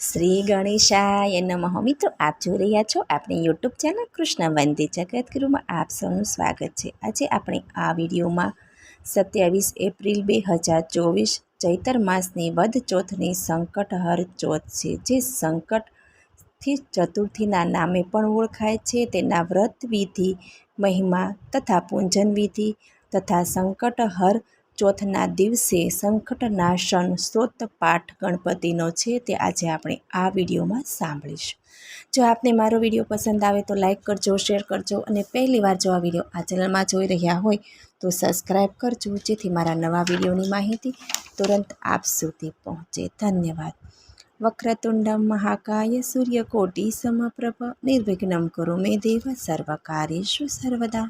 શ્રી ગણેશાય નમઃ. મિત્રો, આપ જોઈ રહ્યા છો આપણી યુટ્યુબ ચેનલ કૃષ્ણ વંદે જગતગુરુમાં આપ સૌનું સ્વાગત છે. આજે આપણે આ વિડીયોમાં સત્યાવીસ એપ્રિલ બે હજાર ચોવીસ ચૈતર માસની વધ ચોથની સંકટહર ચોથ છે, જે સંકટથી ચતુર્થીના નામે પણ ઓળખાય છે. તેના વ્રત વિધિ, મહિમા તથા પૂંજન વિધિ તથા સંકટહર ચોથના દિવસે સંકટનાશન સ્ત્રોતપાઠ પાઠ ગણપતિનો છે તે આજે આપણે આ વિડીયોમાં સાંભળીશું. જો આપને મારો વીડિયો પસંદ આવે તો લાઇક કરજો, શેર કરજો અને પહેલી વાર જો આ વીડિયો આ ચેનલમાં જોઈ રહ્યા હોય તો સબસ્ક્રાઈબ કરજો, જેથી મારા નવા વિડીયોની માહિતી તુરંત આપ સુધી પહોંચે. ધન્યવાદ. વક્રતુંડમ મહાકાય સૂર્યકોટી સમપ્રભ નિર્વિઘ્નમ કરો મેં દેવ સર્વકાર્યેષુ સર્વદા.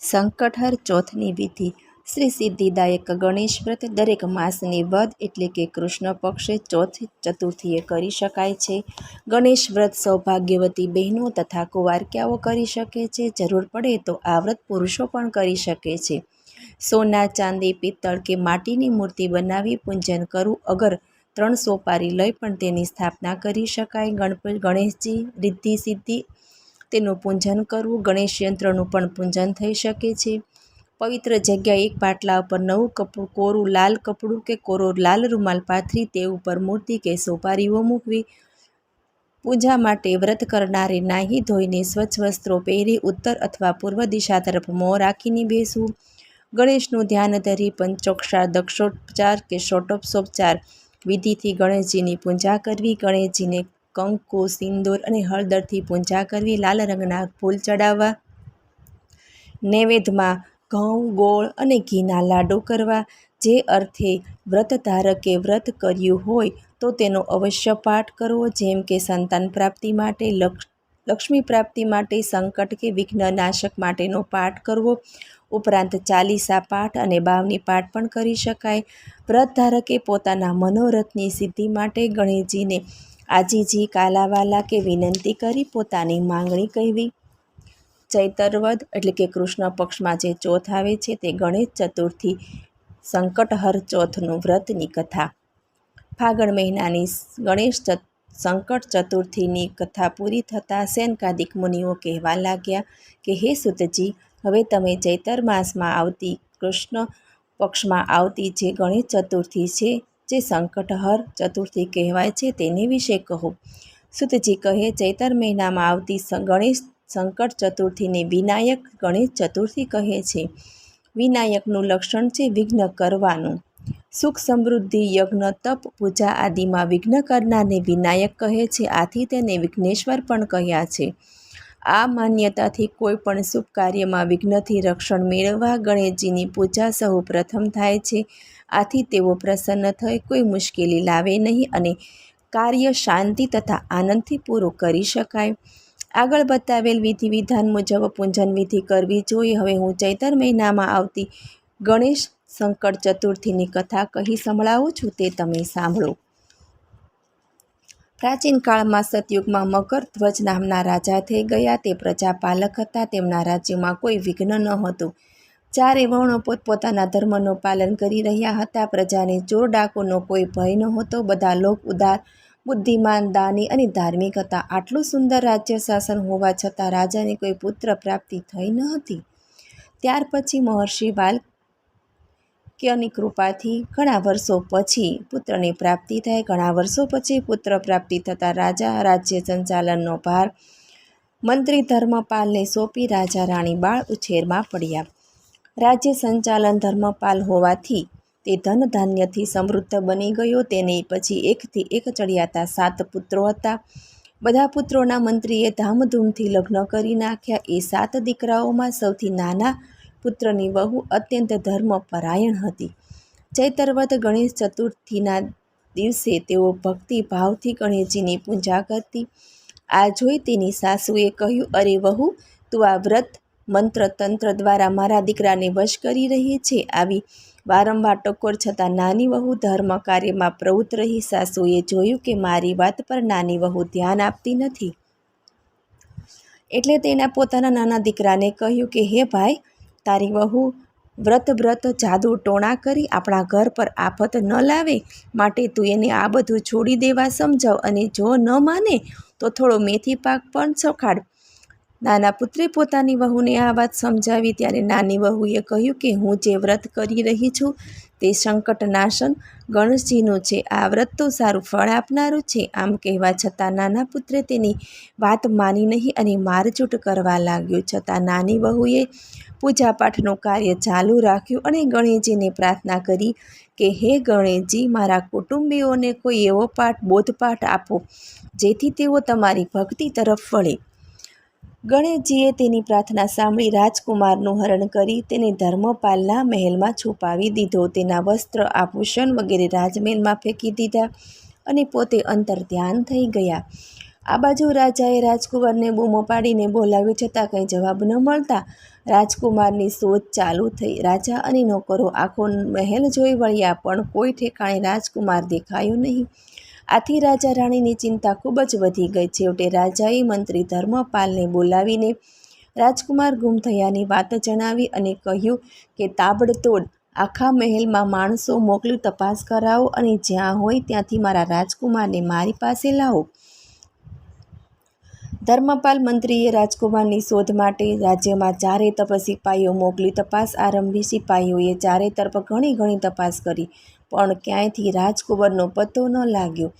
સંકટહર ચોથની વિધિ શ્રી સિદ્ધિદાયક ગણેશ વ્રત દરેક માસની વધ એટલે કે કૃષ્ણ પક્ષે ચોથ ચતુર્થીએ કરી શકાય છે. ગણેશ વ્રત સૌભાગ્યવતી બહેનો તથા કુંવારક્યાઓ કરી શકે છે. જરૂર પડે તો આ વ્રત પુરુષો પણ કરી શકે છે. સોના, ચાંદી, પિત્તળ કે માટીની મૂર્તિ બનાવી પૂજન કરવું અગર ત્રણ સોપારી લઈ પણ તેની સ્થાપના કરી શકાય. ગણપતિ ગણેશજી રિદ્ધિ સિદ્ધિ તેનું પૂજન કરવું ગણેશ યંત્રનું પણ પૂજન થઈ શકે છે. પવિત્ર જગ્યાએ એક પાટલા ઉપર નવું કપડું, કોરું લાલ કપડું કે કોરો લાલ રૂમાલ પાથરી તે ઉપર મૂર્તિ કે સોપારીઓ મૂકવી. પૂજા માટે વ્રત કરનારે નાહી ધોઈને સ્વચ્છ વસ્ત્રો પહેરી ઉત્તર અથવા પૂર્વ દિશા તરફ મોં રાખીને બેસવું. ગણેશનું ધ્યાન ધરી પંચોક્ષાર દક્ષોપચાર કે ષોટોપસોપચાર વિધિથી ગણેશજીની પૂજા કરવી. ગણેશજીને કંકુ, સિંદૂર અને હળદરથી પૂજા કરવી. લાલ રંગના ફૂલ ચડાવવા. નૈવેદ્યમાં ઘઉં, ગોળ અને ઘીના લાડુ કરવા. જે અર્થે વ્રત ધારકે વ્રત કર્યું હોય, તો તેનો અવશ્ય પાઠ કરવો, જેમ કે સંતાન પ્રાપ્તિ માટે લક્ષ્મી પ્રાપ્તિ માટે, સંકટ કે વિઘ્નનાશક માટેનો પાઠ કરવો. ઉપરાંત ચાલીસા પાઠ અને બાવની પાઠ પણ કરી શકાય. વ્રત ધારકે પોતાના મનોરથની સિદ્ધિ માટે ગણેશજીને આજીજી કાલાવાલા કે વિનંતી કરી પોતાની માંગણી કહેવી. ચૈતરવદ એટલે કે કૃષ્ણ પક્ષમાં જે ચોથ આવે છે તે ગણેશ ચતુર્થી સંકટહર ચોથનું વ્રતની કથા. ફાગણ મહિનાની ગણેશ સંકટ ચતુર્થીની કથા પૂરી થતાં સેનકાદિક મુનિઓ કહેવા લાગ્યા કે, હે સુતજી, હવે તમે ચૈતર માસમાં આવતી કૃષ્ણ પક્ષમાં આવતી જે ગણેશ ચતુર્થી છે, જે સંકટહર ચતુર્થી કહેવાય છે, તેને વિશે કહો. સુતજી કહે, ચૈતર મહિનામાં આવતી ગણેશ સંકટ ચતુર્થીને વિનાયક ગણેશ ચતુર્થી કહે છે. વિનાયકનું લક્ષણ છે વિઘ્ન કરવાનું. સુખ સમૃદ્ધિ, યજ્ઞ, તપ, પૂજા આદિમાં વિઘ્ન કરનારને વિનાયક કહે છે. આથી તેને વિઘ્નેશ્વર પણ કહ્યા છે. આ માન્યતાથી કોઈ પણ શુભ કાર્યમાં વિઘ્નથી રક્ષણ મેળવવા ગણેશજીની પૂજા સહુ પ્રથમ થાય છે. આથી તેઓ પ્રસન્ન થઈ કોઈ મુશ્કેલી લાવે નહીં અને કાર્ય શાંતિ તથા આનંદથી પૂરું કરી શકાય. આગળ બતાવેલ વિધિ વિધાન મુજબ પૂજન વિધિ કરવી જોઈએ. હવે હું ચૈતર મહિનામાં આવતી ગણેશ સંકટ ચતુર્થીની કથા કહી સંભળાવું છું તે તમે સાંભળો. પ્રાચીન કાળમાં સતયુગમાં મકર ધ્વજ નામના રાજા થઈ ગયા. તે પ્રજાપાલક હતા. તેમના રાજ્યમાં કોઈ વિઘ્ન ન હતું. ચારે વર્ણો પોતપોતાના ધર્મનું પાલન કરી રહ્યા હતા. પ્રજાને ચોર ડાકોનો કોઈ ભય નહોતો. બધા લોક ઉદાર બુદ્ધિમાન, દાની અને ધાર્મિક હતા. આટલું સુંદર રાજ્ય શાસન હોવા છતાં રાજાને કોઈ પુત્ર પ્રાપ્તિ થઈ ન હતી. ત્યાર પછી મહર્ષિ વાલ્ક્યની કૃપાથી ઘણા વર્ષો પછી પુત્રની પ્રાપ્તિ થઈ. ઘણા વર્ષો પછી પુત્ર પ્રાપ્તિ થતાં રાજા રાજ્ય સંચાલનનો ભાર મંત્રી ધર્મપાલને સોંપી રાજા રાણી બાળ ઉછેરમાં પડ્યા. રાજ્ય સંચાલન ધર્મપાલ હોવાથી તે ધન ધાન્યથી સમૃદ્ધ બની ગયો. તેને પછી એકથી એક ચડિયાતા સાત પુત્રો હતા. બધા પુત્રોના મંત્રીએ ધામધૂમથી લગ્ન કરી નાખ્યા. એ સાત દીકરાઓમાં સૌથી નાના પુત્રની વહુ અત્યંત ધર્મપરાયણ હતી. ચૈતરવત ગણેશ ચતુર્થીના દિવસે તેઓ ભક્તિ ભાવથી ગણેશજીની પૂજા કરતી. આ જોઈ તેની સાસુએ કહ્યું, અરે વહુ, તું આ વ્રત મંત્ર તંત્ર દ્વારા મારા દીકરાને વશ કરી રહી છે. આવી વારંવાર ટકોર છતાં નાની વહુ ધર્મ કાર્યમાં પ્રવૃત્ત રહી સાસુએ જોયું કે મારી વાત પર નાની વહુ ધ્યાન આપતી નથી. એટલે તેના પોતાના નાના દીકરાને કહ્યું કે, હે ભાઈ, તારી વહુ વ્રત વ્રત જાદુ ટોણા કરી આપણા ઘર પર આફત ન લાવે, માટે તું એને આ બધું છોડી દેવા સમજાવ અને જો ન માને તો થોડો મેથી પાક પણ ચખાડ નાના પુત્રે પોતાની વહુને આ વાત સમજાવી ત્યારે નાની વહુએ કહ્યું કે હું જે વ્રત કરી રહી છું તે સંકટનાશન ગણેશજીનું છે. આ વ્રત તો સારું ફળ આપનારું છે. આમ કહેવા છતાં નાના પુત્રે તેની વાત માની નહીં અને મારઝૂટ કરવા લાગ્યો. છતાં નાની વહુએ પૂજાપાઠનું કાર્ય ચાલુ રાખ્યું અને ગણેશજીને પ્રાર્થના કરી કે, હે ગણેશજી, મારા કુટુંબીઓને કોઈ એવો પાઠ, બોધપાઠ આપો, જેથી તેઓ તમારી ભક્તિ તરફ વળે. ગણેશજીએ તેની પ્રાર્થના સાંભળી રાજકુમારનું હરણ કરી તેને ધર્મપાલના મહેલમાં છુપાવી દીધો. તેના વસ્ત્ર આભૂષણ વગેરે રાજમહેલમાં ફેંકી દીધા અને પોતે અંતર ધ્યાન થઈ ગયા. આ બાજુ રાજાએ રાજકુમારને બૂમો પાડીને બોલાવ્યો છતાં કંઈ જવાબ ન મળતા રાજકુમારની શોધ ચાલુ થઈ. રાજા અને નોકરો આખો મહેલ જોઈ વળ્યા, પણ કોઈ ઠેકાણે રાજકુમાર દેખાયો નહીં. આથી રાજા રાણીની ચિંતા ખૂબ જ વધી ગઈ. છેવટે રાજાએ મંત્રી ધર્મપાલને બોલાવીને રાજકુમાર ગુમ થયાની વાત જણાવી અને કહ્યું કે તાબડતોડ આખા મહેલમાં માણસો મોકલી તપાસ કરાવો અને જ્યાં હોય ત્યાંથી મારા રાજકુમારને મારી પાસે લાવો. ધર્મપાલ મંત્રીએ રાજકુમારની શોધ માટે રાજ્યમાં ચારે તરફ સિપાહીઓ મોકલી તપાસ આરંભી. સિપાહીઓએ ચારે તરફ ઘણી ઘણી તપાસ કરી. પણ ક્યાંયથી રાજકુંવરનો પત્તો ન લાગ્યો.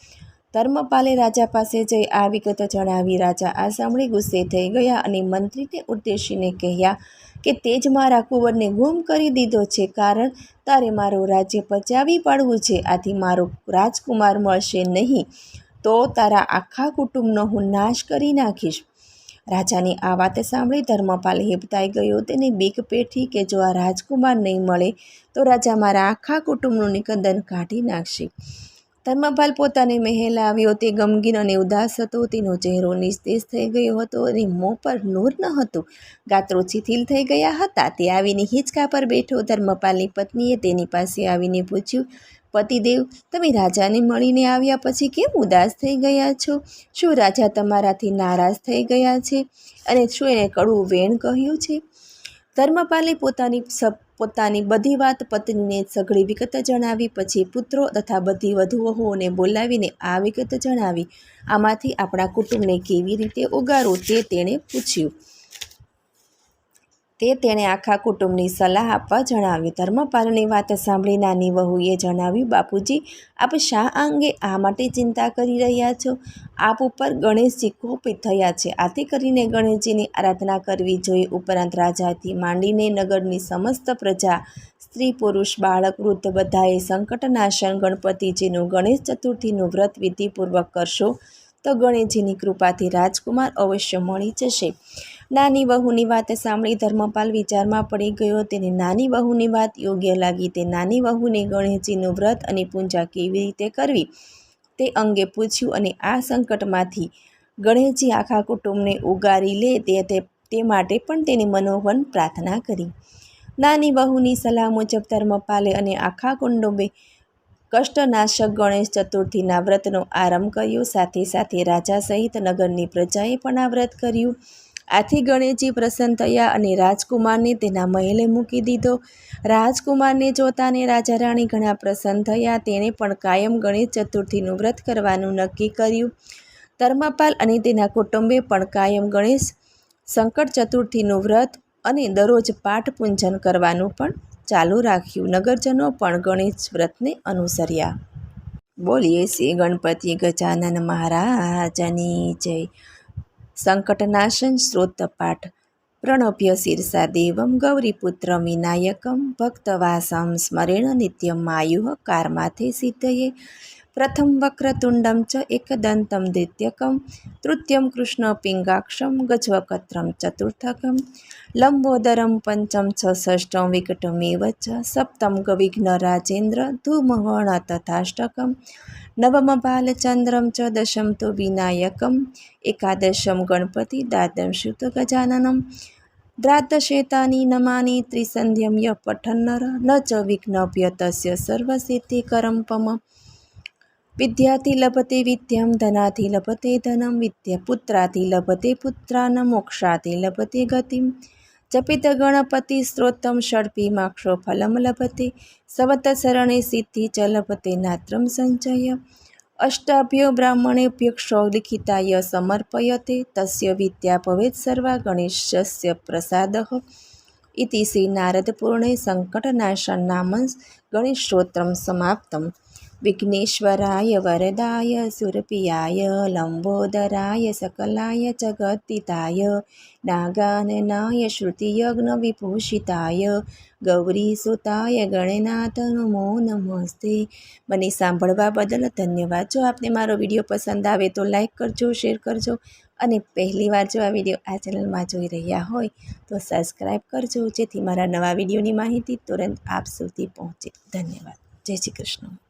ધર્મપાલે રાજા પાસે જઈ આ વિગત જણાવી રાજા આ સાંભળી ગુસ્સે થઈ ગયા અને મંત્રીને ઉદ્દેશીને કહ્યા કે તે જ મારા કુંવરને ગુમ કરી દીધો છે કારણ તારે મારું રાજ્ય પચાવી પાડવું છે, આથી મારો રાજકુમાર મળશે નહીં. તો તારા આખા કુટુંબનો હું નાશ કરી નાખીશ. રાજાની આ વાત સાંભળી ધર્મપાલ હેબતાઈ ગયો. તેને બીક પેઠી કે જો આ રાજકુમાર નહીં મળે, તો રાજા મારા આખા કુટુંબનું નિકંદન કાઢી નાખશે. ધર્મપાલ પોતાને મહેલ આવ્યો. તે ગમગીન અને ઉદાસ હતો. તેનો ચહેરો નિસ્તેજ થઈ ગયો હતો અને મોં પર નૂર ન હતું. ગાત્રો શિથિલ થઈ ગયા હતા. તે આવીને હિંચકા પર બેઠો. ધર્મપાલની પત્નીએ તેની પાસે આવીને પૂછ્યું પતિદેવ, તમે રાજાને મળીને આવ્યા પછી કેમ ઉદાસ થઈ ગયા છો? શું રાજા તમારાથી નારાજ થઈ ગયા છે? અને શું એને કડવું વેણ કહ્યું છે? ધર્મપાલે પોતાની પોતાની બધી વાત પત્નીને સઘળી વિગત જણાવી, પછી પુત્રો તથા બધી વધુ વહુઓને બોલાવીને આ વિગત જણાવી. આમાંથી આપણા કુટુંબને કેવી રીતે ઉગારવું તે તેણે પૂછ્યું. તે તેણે આખા કુટુંબની સલાહ આપવા જણાવ્યું. ધર્મપાલની વાત સાંભળી નાની વહુએ જણાવ્યું, બાપુજી, આપ શા અંગે આ માટે ચિંતા કરી રહ્યા છો? આપ ઉપર ગણેશજી કોપિત થયા છે. આથી કરીને ગણેશજીની આરાધના કરવી જોઈએ ઉપરાંત રાજાથી માંડીને નગરની સમસ્ત પ્રજા, સ્ત્રી, પુરુષ, બાળક, વૃદ્ધ બધાએ સંકટનાશન ગણપતિજીનું ગણેશ ચતુર્થીનું વ્રત વિધિપૂર્વક કરશો તો ગણેશજીની કૃપાથી રાજકુમાર અવશ્ય મળી જશે. નાની વહુની વાત સાંભળી ધર્મપાલ વિચારમાં પડી ગયો. તેને નાની વહુની વાત યોગ્ય લાગી. તે નાની વહુને ગણેશજીનું વ્રત અને પૂજા કેવી રીતે કરવી તે અંગે પૂછ્યું અને આ સંકટમાંથી ગણેશજી આખા કુટુંબને ઉગારી લે તે તે માટે પણ તેની મનોવન પ્રાર્થના કરી. નાની વહુની સલાહ મુજબ ધર્મપાલે અને આખા કુટુંબે કષ્ટનાશક ગણેશ ચતુર્થીના વ્રતનો આરંભ કર્યો. સાથે સાથે રાજા સહિત નગરની પ્રજાએ પણ આ વ્રત કર્યું. આથી ગણેશજી પ્રસન્ન થયા અને રાજકુમારને તેના મહેલે મૂકી દીધો. રાજકુમારને જોતાને રાજા રાણી ઘણા પ્રસન્ન થયા. તેણે પણ કાયમ ગણેશ ચતુર્થીનું વ્રત કરવાનું નક્કી કર્યું. ધર્મપાલ અને તેના કુટુંબે પણ કાયમ ગણેશ સંકટ ચતુર્થીનું વ્રત અને દરરોજ પાઠ પૂંજન કરવાનું પણ ચાલુ રાખ્યું. નગરજનો પણ ગણેશ વ્રતને અનુસર્યા. બોલીએ શ્રી ગણપતિ ગજાનન મહારાજની જય. સંકટનાશન સ્ત્રોતપાઠ પ્રણભ્ય શીર્ષા દેવમ ગૌરીપુત્ર વિનાયકમ ભક્તવાસમ સ્મરેણ નિત્યમ આયુઃ કારમાથે સિદ્ધયે. પ્રથમ વક્રતુંડમ ચ એકદંતમ દ્વિત્યકમ તૃતીયમ કૃષ્ણપિંગાક્ષમ ગજવકત્રમ ચતુર્થકમ લંબોદરમ પંચમ છ ષષ્ઠમ વિકટમેવ ચ સપ્તમ ગવિઘ્નરાજેન્દ્ર ધૂમવર્ણ તથાષ્ટકમ નવમ બાલચંદ્રમ ચ દશમ તો વિનાયકમ એકાદશમ ગણપતિ દ્વાદશયુત ગજાનનમ દ્રાદશેતાની નમાની ત્રિસંધ્યમ ય પઠન્નર ન ચ વિઘ્નભ્ય તસ્ય સર્વસિદ્ધિકરમ પમ વિદ્યાથી લભતે વિદ્યામ ધનાથી લભતે ધનમ વિદ્યા પુત્રાથી લભતે પુત્રાન મોક્ષાથી લભતે ગતિમ જપિત ગણપતિ સ્ત્રોતમ ષડપીમાક્ષો ફલમ લભતે સવતસરણે સિદ્ધિ ચ લભતે નાત્રમ સંચય અષ્ટાભ્યો બ્રાહ્મણેભ્યક્ષો લિખિતાય સમર્પયતે તસ્ય વિદ્યા ભવેત સર્વા ગણેશસ્ય પ્રસાદ ઇતિ શ્રી નારદપૂર્ણે સંકટનાશન નામ ગણેશોત્તમ સમાપ્તમ વિઘ્નેશ્વરાય વરદાય સુરપિયાય લંબોદરાય સકલાય જગદ્દિતાય નાગાનનાય શ્રુતિયજ્ઞ વિભૂષિતાય ગૌરીસુતાય ગણનાથ નમો નમસ્તે મને સાંભળવા બદલ ધન્યવાદ. જો આપને મારો વીડિયો પસંદ આવે તો લાઈક કરજો, શેર કરજો અને પહેલીવાર જો આ વીડિયો આ ચેનલમાં જોઈ રહ્યા હોય તો સબસ્ક્રાઈબ કરજો, જેથી મારા નવા વિડીયોની માહિતી તુરંત આપ સુધી પહોંચે. ધન્યવાદ. જય શ્રી કૃષ્ણ.